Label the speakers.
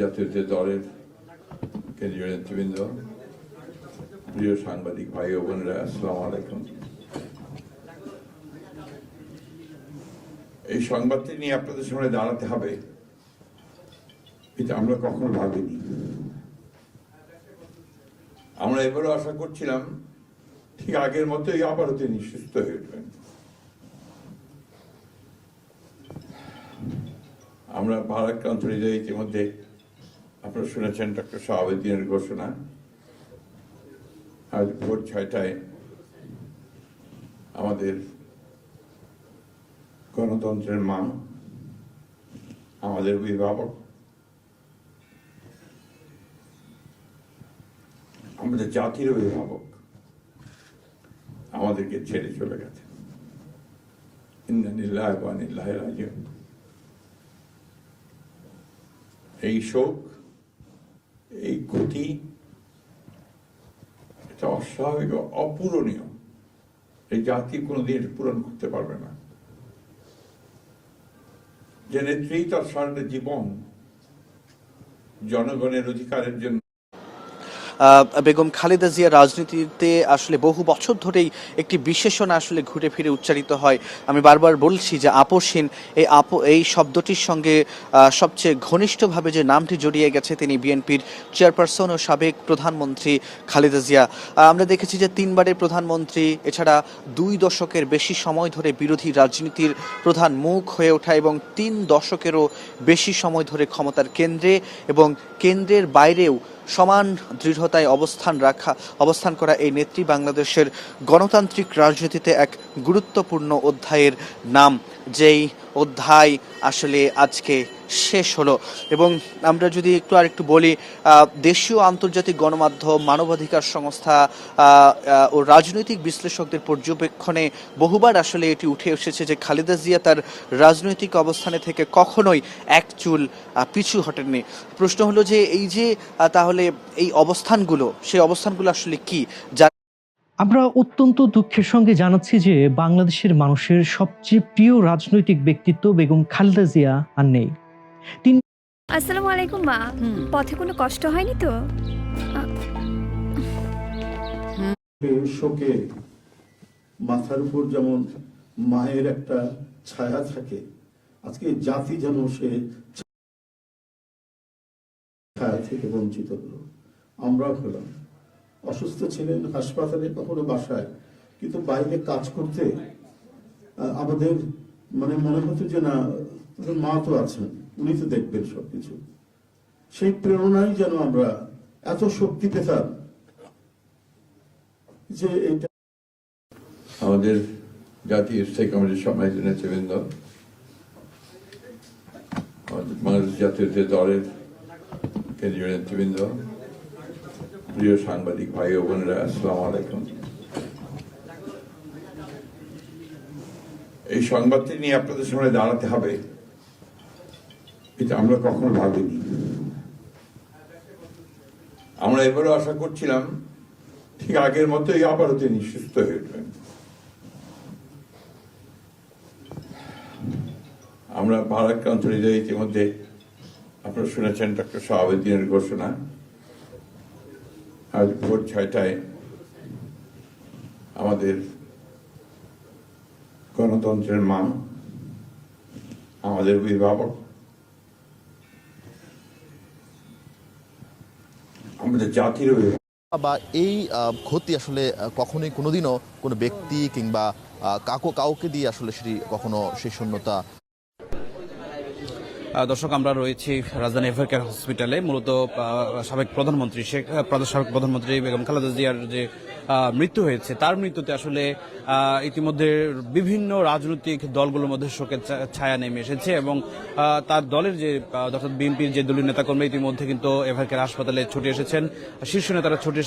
Speaker 1: জাতীয় দলের কেন্দ্রীয় নেতৃবৃন্দ প্রিয় সাংবাদিক ভাই ও বোনেরা আসসালামু আলাইকুম এই সংবাদটি নিয়ে আপনাদের সামনে দাঁড়াতে হবে এটা আমরা কখনো ভাবিনি আমরা এবারও আশা করছিলাম ঠিক আগের মতোই আবারও তিনি সুস্থ হয়ে উঠবেন আমরা ভারাক্রান্ত হৃদয়ে ইতিমধ্যে আপনারা শুনেছেন ডক্টর শাহাবুদ্দিনের ঘোষণা। আজ ভোর ছয়টায় আমাদের গণতন্ত্রের মা আমাদের অভিভাবক, আমাদের জাতির অভিভাবক আমাদেরকে ছেড়ে চলে গেছে। ইন্নাইহি রাজিউন। এই শোক এই গতি এটা অস্বাভাবিক, অপূরণীয়। এই জাতি কোনোদিন এটা পূরণ করতে পারবে না। যে নেত্রী তার জীবন, জনগণের অধিকারের জন্য
Speaker 2: বেগম খালেদা জিয়া রাজনীতিতে আসলে বহু বছর ধরেই একটি বিশেষণ আসলে ঘুরে ফিরে উচ্চারিত হয়। আমি বারবার বলছি যে আপোষহীন এই আপ, এই শব্দটির সঙ্গে সবচেয়ে ঘনিষ্ঠভাবে যে নামটি জড়িয়ে গেছে তিনি বিএনপির চেয়ারপারসন ও সাবেক প্রধানমন্ত্রী খালেদা জিয়া। আমরা দেখেছি যে তিনবারের প্রধানমন্ত্রী, এছাড়া দুই দশকের বেশি সময় ধরে বিরোধী রাজনীতির প্রধান মুখ হয়ে ওঠা এবং তিন দশকেরও বেশি সময় ধরে ক্ষমতার কেন্দ্রে এবং কেন্দ্রের বাইরেও সমান দৃঢ়তায় অবস্থান রাখা, অবস্থান করা এই নেত্রী বাংলাদেশের গণতান্ত্রিক রাজনীতিতে এক গুরুত্বপূর্ণ অধ্যায়ের নাম। যেই অধ্যায় আসলে আজকে শেষ হলো। এবং আমরা যদি একটু আর একটু বলি দেশীয় আন্তর্জাতিক গণমাধ্যম, মানবাধিকার সংস্থা ও রাজনৈতিক বিশ্লেষকদের পর্যবেক্ষণে বহুবার আসলে এটি উঠে এসেছে যে খালেদা জিয়া তার রাজনৈতিক অবস্থানে থেকে কখনোই এক চুল পিছু হটেননি। প্রশ্ন হলো যে এই যে তাহলে এই অবস্থানগুলো, সেই অবস্থানগুলো আসলে কি? যা
Speaker 3: আমরা অত্যন্ত দুঃখের সঙ্গে জানাচ্ছি যে বাংলাদেশের মানুষের সবচেয়ে প্রিয় রাজনৈতিক ব্যক্তিত্ব বেগম খালেদা জিয়া আর নেই।
Speaker 4: আসসালামু আলাইকুম মা। পথে কোনো কষ্ট হয়নি তো?
Speaker 5: শোকে মাথার উপর যেমন মায়ের একটা ছায়া থাকে আজকে জাতি যেন সে ছায়া থেকে বঞ্চিত হলো। আমরা হলাম। অসুস্থ ছিলেন হাসপাতালে কখনো বাসায় কিন্তু বাইরে কাজ করতে আমাদের মানে মনে হতো যে না মা তো আছেন। উনি তো দেখবেন সবকিছু। সেই প্রেরণাই যেন আমরা এত শক্তি পেতাম যে এটা
Speaker 1: আমাদের জাতীয় স্থায়ী কমিটির সম্মানিত নেতৃবৃন্দ, আমাদের বাংলাদেশ জাতীয় দলের কেন্দ্রীয় নেতৃবৃন্দ, প্রিয় সাংবাদিক ভাই ও বোনেরা, আসসালামু আলাইকুম। এই সংবাদটি নিয়ে আপনাদের সামনে দাঁড়াতে হবে। এটা আমরা কখনো ভাবিনি। আমরা এবারও আশা করছিলাম, ঠিক আগের মতোই আবারও তিনি সুস্থ হয়ে উঠবেন। আমরা ভারাক্রান্ত হৃদয়ে ইতিমধ্যে আপনারা শুনেছেন ডক্টর শাহাবুদ্দিনের ঘোষণা। আজ ভোর ছয়টায় আমাদের গণতন্ত্রের মা আমাদের অভিভাবক আমাদের জাতি অভিভাবক
Speaker 6: বা এই ক্ষতি আসলে কখনোই কোনোদিনও কোনো ব্যক্তি কিংবা কাকো, কাউকে দিয়ে আসলে সেটি কখনো সেই শূন্যতা
Speaker 7: দর্শক, আমরা রয়েছি রাজধানী এফআর কেয়ার হসপিটালে। মূলত সাবেক প্রধানমন্ত্রী শেখ সাবেক প্রধানমন্ত্রী বেগম খালেদা জিয়ার যে মৃত্যু হয়েছে, তার মৃত্যুতে আসলে ইতিমধ্যে বিভিন্ন রাজনৈতিক দলগুলোর মধ্যে শোকের ছায়া নেমে এসেছে এবং তার দলের যে অর্থাৎ বিএনপির যে দলীয় নেতাকর্মী ইতিমধ্যে কিন্তু এফআর কেয়ার হাসপাতালে ছুটে এসেছেন। শীর্ষ নেতারা ছুটে